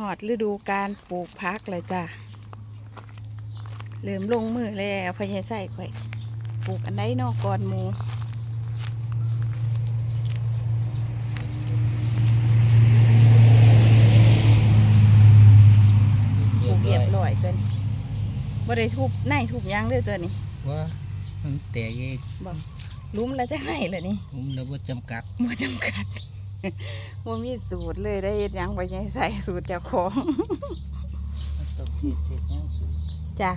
หอดฤดูการปลูกพักเลยจ้ะเริ่มลงมือแล้วพญาไส้ข่อยปลูกอันใดเนอกก่อนหมูปลูกเรียบร้อยตัวนี้บ่ได้ทุบในทุบหยังเด้อตัวนี้ว่ามันแต่เย่บอกลุ้มแล้วจะให้เลยนี่ผมระบบจำกัดบ่จำกัด บ่มีสูตรเลยได้เฮ็ดหยังไปยังใส่สูตรเจ้าของต้องเฮ็ดเฮ็ดหยังสูงจ้ะ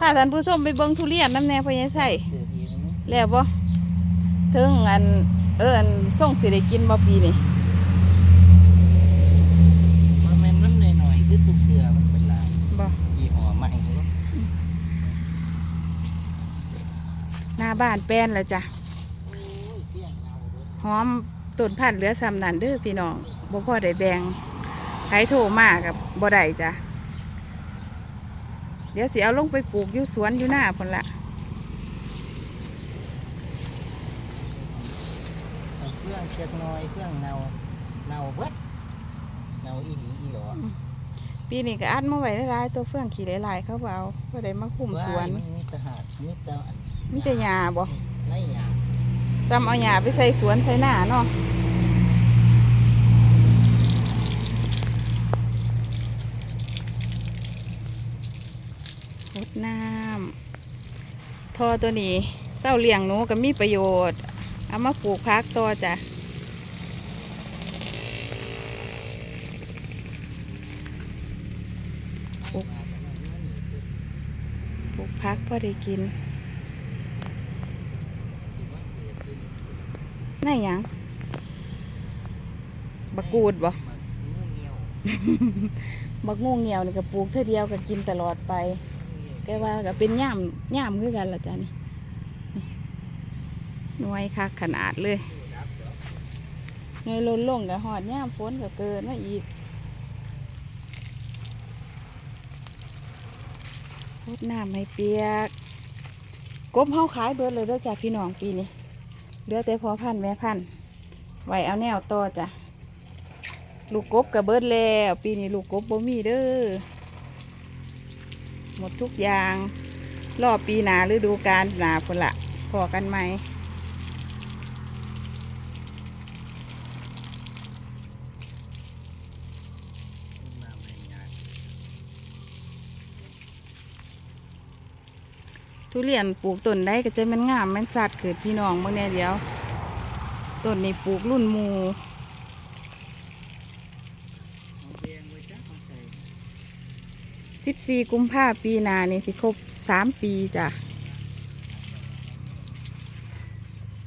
พาท่านผู้ชมไปเบิ่งทุเรียนน้ำแน่พอยังใส่เกิดเองนะแล้วบ่ถึงอัน เอออันส่งสิได้กินบ่ปีนี้ว่าแม่นมันหน่อยๆคือตุกเกลือมันเป็นลายบ่ยี่ห้อใหม่เนาะหน้าบ้านแป้นแล้วจ้ะโอ้ยเปี้ยงเอาเด้อหอม ต้นพันธุ์เหลือซ้ำนั่นเด้อพี่น้องบ่พอได้แบ่งใครโทรมากับบ่ได้จ้ะเดี๋ยวสิเอาลงไปปลูกอยู่สวนอยู่หน้าพุ่นละเอาเครื่องเช็ดน้อยเครื่องเนาเนาเบิดเนาอีหลีอีหลอปีนี้ก็อัดมาไว้หลายๆตัวเฟื่องขี่หลายๆเขาบ่เอาบ่ได้มาคุมสวนายมีแตหาดมีแต่อันมีแต่หญ้าบ่ไรอย่าง ซ้ำเอาหญ้าไปใส่สวนใส่หน้าเนาะรดน้ำทอตัวนี้เต้าเลี้ยงหนูก็มีประโยชน์ เอามาปลูกพักต่อจ้ะปลูกปลูกพักพอได้กิน นั่นหยังบักกูดบ่บักงูเงียวนี่ก็ปลูกเท่าเดียวก็กินตลอดไปแกว่าก็เป็นย่ามย่ามคือกันละจ้ะนี่นี่หน่วยคักขนาดเลยเงยลนลงกับหอดย่ามฝนก็เกินมาอีกพดน้ำให้เปียกกบเฮาขายเบิดเลยเด้อจ้ะพี่น้องปีนี้ เหลือแต่พอพันแม่พันไหวเอาแนวต่อจ้ะลูกกบกระเบิดแล้วปีนี้ลูกกบบ่มีเด้อหมดทุกอย่าง รอบปีหนาฤดูกาลหนาพุ่นละพอกันไหม ทุเรียนปลูกต้นได้ก็จะมันงามมันสัดเกิดพี่น้องบางแน่เดียวต้นนี้ปลูกรุ่นมูสิบสี่กุมภาปีนานี่สิครบสามปีจ้ะ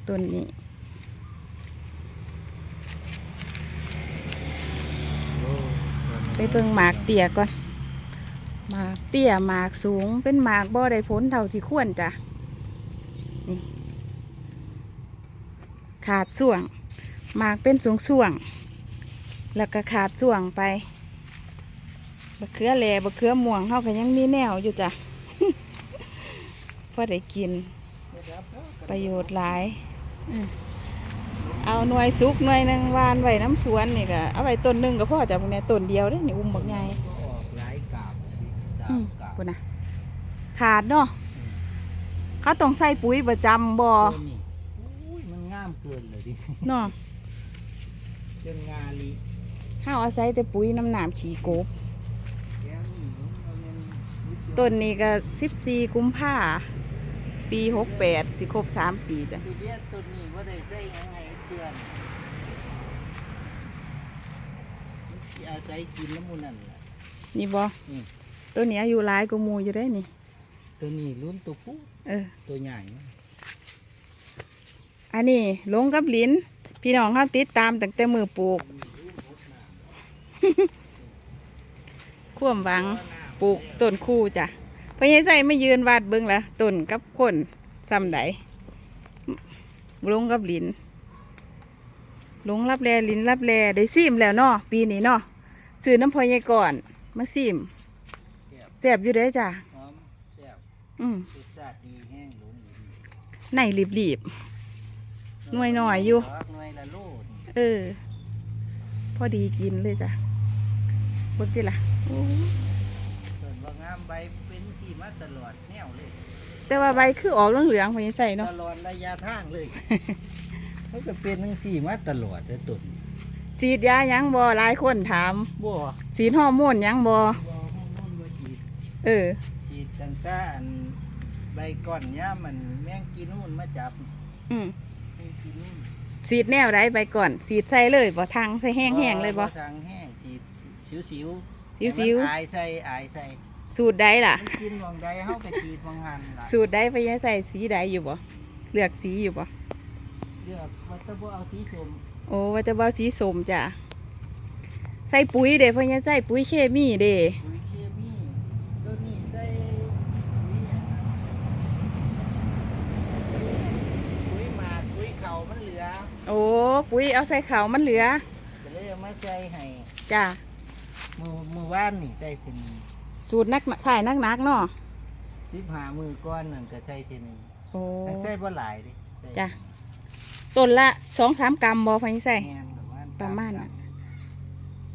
ต้นนี้ไปเบิ่งหมากเตี้ยก่อน เตี้ยหมากสูงเป็นหมากบ่อได้ผลเท่าที่ควรจ้ะนี่ขาดส่วง หมากเป็นสวงส่วง แล้วก็ขาดส่วงไปบะเขือแหล่บะเขือม่วงเขาก็ยังมีแนวอยู่จ้ะพอได้กิน ประโยชน์หลายอเอาหน่วยสุกหน่วยหนึ่งวานไว้น้ำสวนนี่ก็เอาไว้ต้นหนึ่งก็พ่อจากพวกนี้ต้นเดียวเด้นี่อุ้มบักใหญ่ ก็ออกหลายกาบ กาอืบมกาบปุ่นนะขาดเนาะเขาต้องใส่ปุ๋ยประจำบ่ต้นนี่อุ้ยมันงามเกินเลยดิเนาะเชิงงาลีเฮาอาศัยแต่ปุ๋ยน้ำหนามขี่กบแก้วนี่มันเป็นวิทยาต้นนี้ก็สิบสี่กุมภาปีหกแปดสิครบสามปีจ้ะคือเบี้ยต้นนี้ว่าได้ใส่หยังไงเตือนมันสิอาศัยกินน้ำมูนั่นแหละนี่บ่อืม ตัวนี้อายุหลายกว่าหมูอยู่ได้นี่ ตัวนี้ลุ้นตัวผู้เออ ตัวใหญ่นะอันนี้ลงกับลิ้น พี่น้องเขาติดตามตั้งแต่มือปลูก ข่วมหวังปลูกต้นคู่จ้ะพอใหญใส่ไม่ยืนวาดเบิ้งละต้นกับคนซ้ำใดลงกับลิ้นลงรับแลลิ้นรับแลได้ซิมแล้วเนาะปีนี้เนาะซื้อน้ำพอใหญก่อน มาซิม แซ่บแซ่บอยู่เด้อจ้ะหอมแซ่บอืมรสชาติดีแห้งหลงหลินในรีบๆหน่วยหน่อยอยู่ หน่วยละโลนี่เออ พอดีกินเลยจ้ะเบิ่งติล่ะโอ้เกิดว่างามใบเป็นสีมาตลอดแนวเลย แต่ว่าใบคือออกเหลืองๆพญาใส่เนาะตลอดระยะทางเลย มันก็เป็นทั้งสีมาตลอดแต่ตุนฉีดยาหยังบ่หลายคนถาม บ่ ฉีดฮอร์โมนหยังบ่บ่ห้องนุ่นบ่จีด เออจีดตั้งแต่อันใบก่อนเนี่ยมันแมงกินนู่นมาจับอืมแมงกินนู่นฉีดแนวใดไปก่อนฉีดใส่เลยบ่ทางใส่แห้งๆเลยบ่ทางแห้งจีดสิวสิวสิวๆให้มันอายใส่อายใส่สูตรใดล่ะมันกินมองใดเฮาก็จีดมองหันล่ะสูตรใดพญาใส่สีใดอยู่บ่เลือกสีอยู่บ่เลือกว่าแตะบ่เอาสีส้มโอ้ว่าจะบ่สีส้มจ้ะใส่ปุ๋ยเด้พญาใส่ปุ๋ยเคมีเด้ปุ๋ยเคมีตัวนี้ใส่ปุ๋ยหยังปุ๋ยหมากปุ๋ยเข่ามันเหลือ โอ้ปุ๋ยเอาใส่ขาวมันเหลือก็เลยเอามาใส่ให้จ้ะมือมือว่านนี่ใส่ถึงสูตรนักถ่ายนักนักๆเนาะสิบหามือก้อนนั่นก็ใส่ทีหนึงโอ้แต่ใส่บ่หลายเดิใส่จ้ะต้นละสองสามกรัมบ่พญาใส่แม่นประมาณประมาณน่ะ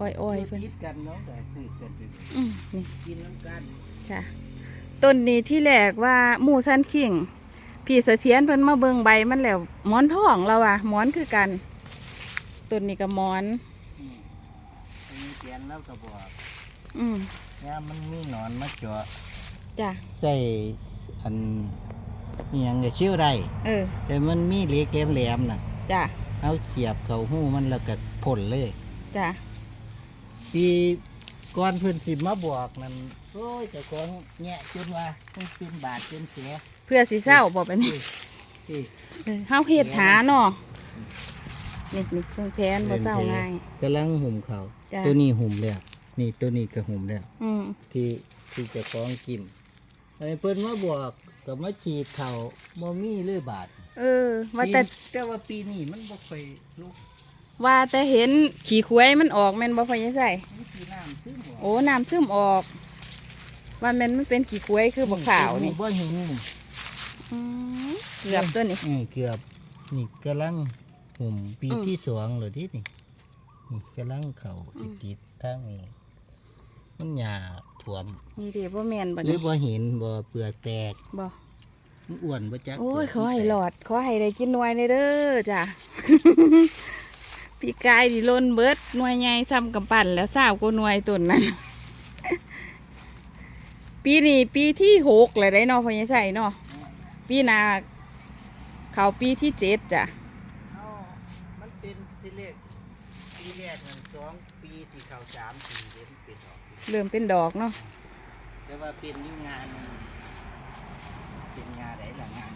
อ้อยโอ้ๆยเพิ่นติดกันเนาะแต่พืชกันไปเลยอืมนี่กินน้ำกันจ้ะต้นนี้ที่แรกว่าหมู่สันขิง พี่เสถียรเพิ่นมาเบิ่งใบมันแล้วหมอนทองแล้วว่ะหมอนคือกันต้นนี้ก็หมอนนี่อันนี้เขียนแล้วก็บอกอืมเนี่ยมันมีหนอนมาเจาะจ้ะใส่อันนี่ยังก็เชื่อได้เออแต่มันมีเหล็กแหลมๆน่ะจ้ะเอาเสียบเขาหูมันแล้วก็พ่นเลย จ้ะปีก่อนเพิ่นสิมาบอกนั่นโอ้ยเจ้าของแงะจนว่าต้องเป็นบาทจนเสีย เพื่อสิเศร้าบ่เป็นนี้ที่เออเฮาเฮ็ดหาเนาะนี่นี่เพิ่งแพนบ่เศร้าง่ายกำลังหุ่มเขาจ้ะตัวนี้หุ่มแล้วนี่ตัวนี้ก็หุ่มแล้ว อืมที่ที่เจะคล้าของกิมไอ้เพิ่นมาบอกก็มาฉีดเขาบ่มีเลยบาทเออ ว่าแต่ปีแต่ว่าปีนี้มันบ่ค่อยลุกว่าแต่เห็นขี้ควายมันออกแม่นบ่พอยังใส่มันสีน้ำซึมออกโอ้น้ำซึมออกว่าแม่นมันเป็นขี้ควายคือบ่ขาวนี่บ่เห็นนี่ อืมเกือบตัวนี้เออเกือบ นี่กำลังหุ่มปีอืม ที่สองเลยที่นี่นี่กำลังเขาสิติดทางนี้มันหยาถ่วม นี่เด้บ่แม่นบ่หรือนี่บ่เห็นบ่เปลือกแตกบ่มันอ้วนบ่จักโอ้ยเปขลือกให้มันแตกหลอดขอให้ได้กินหน่วยในเด้อจ้ะปีกายดิลนเบิดหน่วยใหญ่ซ้ำกำปั้นแล้วสาวก็หน่วยต้นนั้น ปีนี้ปีที่หกเลยได้เนาะพอยังใส่เนาะ ปีหนาเขาปีที่เจ็ดจ้ะเอามันเป็นที่เลขปีแรกนั่นสองปีที่เข้าสามปีเด้มันเป็นออกเริ่มเป็นดอกเนาะแต่ว่าเป็นอยู่งานหนึงเป็นงานไหนล่ะงาน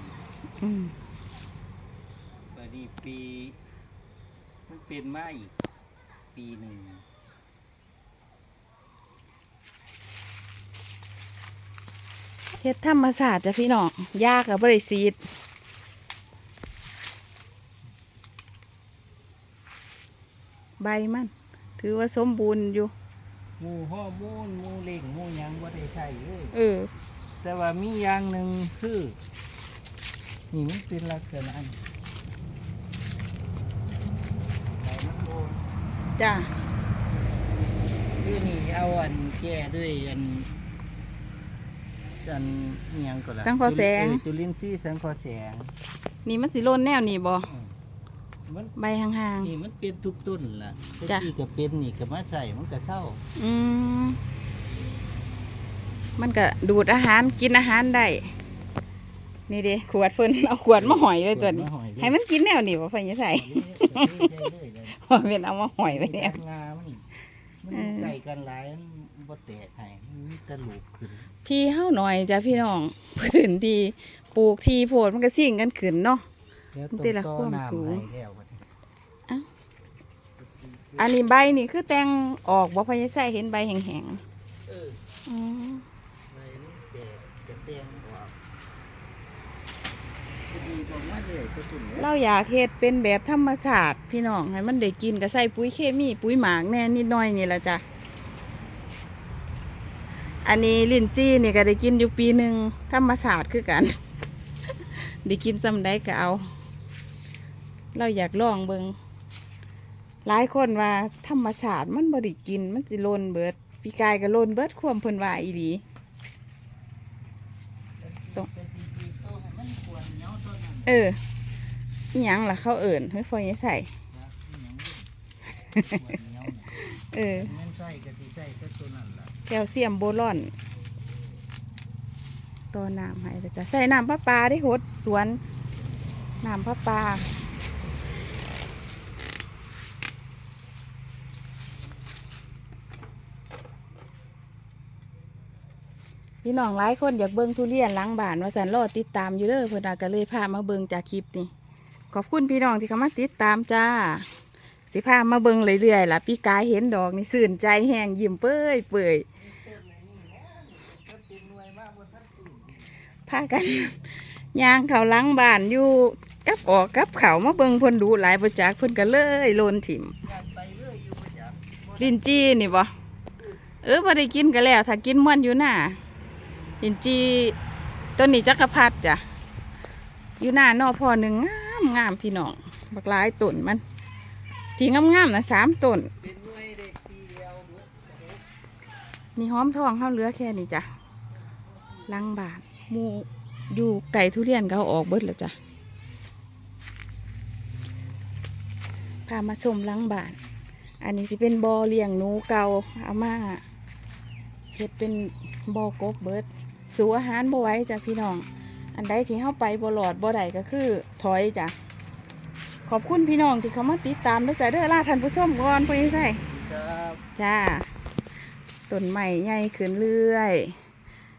อืมตอนนี้ปี มันเป็นมาอีกปีหนึ่ง เฮ็ดธรรมศาสตร์จ้ะพี่น้องยากกับบริสีดใบมัน ถือว่าสมบูรณ์อยู่ หมูฮอร์โมนหมูเล่งหมูหยังว่าได้ใส่เลยเออ แต่ว่ามีอย่างหนึ่งคือนี่มันเป็นลักษณะนี้ใบมันโบนจ้ะคือนี่เอาอันแก้ด้วยอัน อันอิหยังก็ละสังเคราะห์แสง เออจุลินทรีย์สังเคราะห์แสง นี่มันสิโลนแนวนี่บ่มันใบห่าง นี่มันเป็นทุกต้นล่ะแต่จ้ะ ที่ก็เป็นนี่ก็มาใส่มันก็เศร้าๆ อืมมันก็ดูดอาหารกินอาหารได้ นี่เด้ขวดเพิ่น เอาขวดมาหอยเลยตัวนี้ขวดมาหอยเลยให้มันกินแนวนี่บ่เพิ่นจะใส่อันนี้ก็เทได้เลยเลยว่าเป็นเอามาหอยไปเนี่ย งามันมันเออ ไก่กันหลายมันบ่แตกให้มันมีแตะลูกขึ้น ที่เฮาหน่อยจ้ะพี่น้องพื้นที่ปลูกที่โพดมันก็สิ่งกันขึ้นเนาะแล้วมันแต่ละต้นความน้ำสูงให้แล้วบัดนี้อ้าวอันนี้ใบนี่คือแต่งออกบ่พอยายใส่เห็นใบแห้งเออๆอืมใบมันแตกจะแตงออกพอดีบอกว่าเลยก็ตุ่นเนี่ยเราอยากเฮ็ดเป็นแบบธรรมชาติพี่น้องให้มันได้กินก็ใส่ปุ๋ยเคมีปุ๋ยหมากแน่นิดหน่อยนี่ละจ้ะ อันนี้ลิ้นจี้นี่ก็ได้กินอยู่ปีหนึ่งธรรมศาสตร์คือกัน ได้กินซ้ำได้ก็เอา เราอยากลองเบิงหลายคนว่าธรรมศาสตร์มันบ่ได้กินมันสิโลนเบิดปีกายก็โลนเบิดความเพิ่นว่าอีหลีตรงเออหยังล่ะเขาเอิ่นเฮ้ยฟอยใส่เออม่นใส่ก็สิใส่แต่ตัวนั้น แคลเซียมโบรอนตัวน้ำให้เลยจ้ะใส่น้ำประปลาได้หดสวนน้ำประปลาพี่น้องหลายคนอยากเบิ่งทุเรียนล้างบ้านว่าสันรอติดตามอยู่เด้อเพิ่นอาก็เลยพามาเบิ่งจากคลิปนี่ขอบคุณพี่น้องที่เข้ามาติดตามจ้า สิพามาเบิ่งเรื่อยๆล่ะพี่กายเห็นดอกนี่สื่นใจแห้งยิ้มเปื่อยเปื่อย พากันย่างเขาล้างบ้านอยู่กับออกกับเขามาเบิงเพิ่นดูหลายประจักเพิ่นก็เลยโลนถิ่มลินจี้นี่บ่เออบ่ได้กินก็แล้ว ถ้ากินม่วนอยู่หน้าลินจี้ต้นนี้จักรพรรดิจ้ะอยู่หน้านอพอหนึ่งงามงามพี่น้องบักหลายต้นมันที่งามๆนะสามต้นเป็นหน่วยเด็กปีเดียวเด้อนี่หอมทองเข้าเหลือแค่นี้จ้ะลังบาท หมูอยู่ไก่ทุเรียนก็เอาออกเบิดแล้วจ้ะพามาชมลังบาทอันนี้สิเป็นบอเลี้ยงหนูเก่าเอามาเฮ็ดเป็นบอกบเบิด สู่อาหารบ่ไหว้จ้ะพี่น้อง อันใดที่เข้าไปบ่หลอดบ่ได้ก็คือถอยจ้ะ ขอบคุณพี่น้องที่เขามาติดตามด้วยจ้ะเด้อล่าท่านผู้ชมก่อนพี่ใส่ครับจ้าต้นใหม่ใหญ่ขึ้นเรื่อย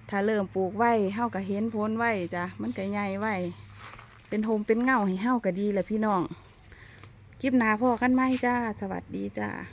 ถ้าเริ่มปลูกไว้เฮาก็เห็นพ้นไว้จ้ะมันก็ใหญ่ไว้เป็นโฮมเป็นเงาให้เฮาก็ดีแหละพี่น้องคลิปหน้าพ่อกันไหมจ้า สวัสดีจ้า